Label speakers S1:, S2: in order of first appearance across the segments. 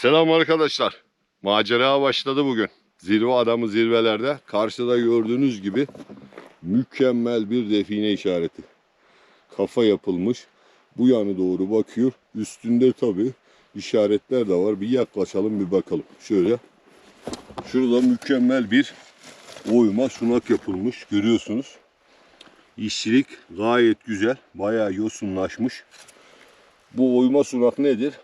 S1: Selam arkadaşlar. Macera başladı bugün. Zirve adamı zirvelerde. Karşıda gördüğünüz gibi mükemmel bir define işareti. Kafa yapılmış. Bu yanı doğru bakıyor. Üstünde tabi işaretler de var. Bir yaklaşalım bir bakalım. Şöyle. Şurada mükemmel bir oyma sunak yapılmış. Görüyorsunuz. İşçilik gayet güzel. Bayağı yosunlaşmış. Bu oyma sunak nedir?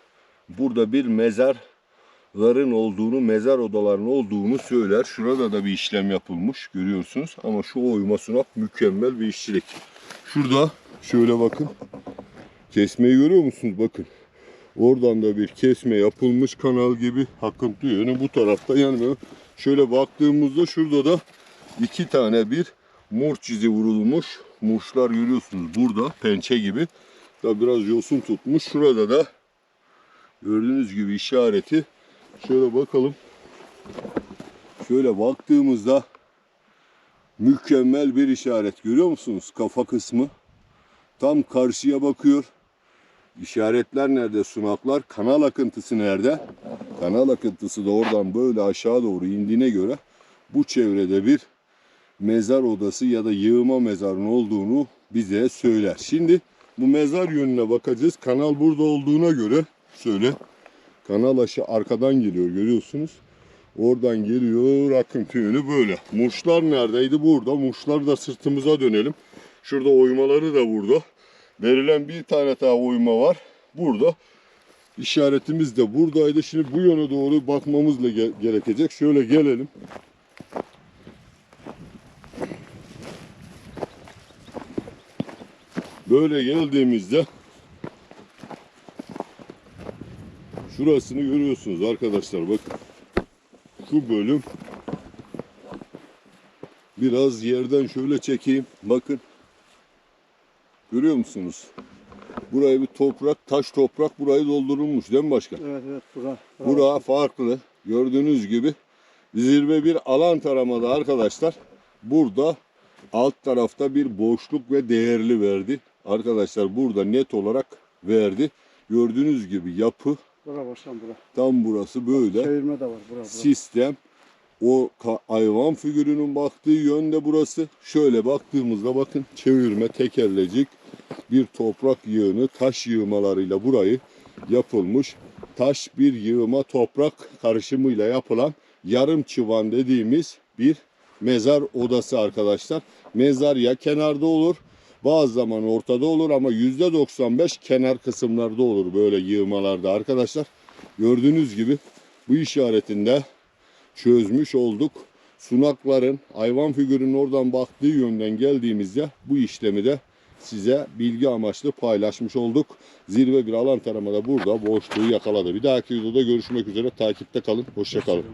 S1: Burada bir mezarların olduğunu, mezar odalarının olduğunu söyler. Şurada da bir işlem yapılmış görüyorsunuz. Ama şu oyma sunak mükemmel bir işçilik. Şurada şöyle bakın. Kesmeyi görüyor musunuz? Bakın. Oradan da bir kesme yapılmış kanal gibi akıntı yönü bu tarafta. Yani şöyle baktığımızda şurada da iki tane bir murç izi vurulmuş. Murçlar görüyorsunuz burada pençe gibi. Da biraz yosun tutmuş. Şurada da gördüğünüz gibi işareti. Şöyle bakalım. Şöyle baktığımızda mükemmel bir işaret görüyor musunuz? Kafa kısmı. Tam karşıya bakıyor. İşaretler nerede? Sunaklar. Kanal akıntısı nerede? Kanal akıntısı da oradan böyle aşağı doğru indiğine göre bu çevrede bir mezar odası ya da yığıma mezarın olduğunu bize söyler. Şimdi bu mezar yönüne bakacağız. Kanal burada olduğuna göre şöyle kanal aşı arkadan geliyor görüyorsunuz. Oradan geliyor akıntı yönü böyle. Muşlar neredeydi? Burada. Muşlar da sırtımıza dönelim. Şurada oymaları da burada. Verilen bir tane daha oyma var. Burada. İşaretimiz de buradaydı. Şimdi bu yöne doğru bakmamız da ge- gerekecek. Şöyle gelelim. Böyle geldiğimizde şurasını görüyorsunuz arkadaşlar bakın. Şu bölüm biraz yerden şöyle çekeyim. Bakın. Görüyor musunuz? Burayı bir toprak, taş toprak burayı doldurulmuş değil mi başkan?
S2: Evet evet bura.
S1: Bura farklı. Gördüğünüz gibi zirve bir alan taramada arkadaşlar. Burada alt tarafta bir boşluk ve değerli verdi. Arkadaşlar burada net olarak verdi. Gördüğünüz gibi yapı
S2: Bura başkan bura.
S1: tam burası böyle.
S2: Çevirme de var bura bura.
S1: Sistem o hayvan figürünün baktığı yönde burası. Şöyle baktığımızda bakın çevirme tekerlecik bir toprak yığını taş yığmalarıyla burayı yapılmış. Taş bir yığma toprak karışımıyla yapılan yarım çıvan dediğimiz bir mezar odası arkadaşlar. Mezar ya kenarda olur bazı zaman ortada olur ama %95 kenar kısımlarda olur böyle yığmalarda arkadaşlar. Gördüğünüz gibi bu işaretinde çözmüş olduk. Sunakların hayvan figürünün oradan baktığı yönden geldiğimizde bu işlemi de size bilgi amaçlı paylaşmış olduk. Zirve bir alan taramada burada boşluğu yakaladı. Bir dahaki videoda görüşmek üzere. Takipte kalın. Hoşça kalın.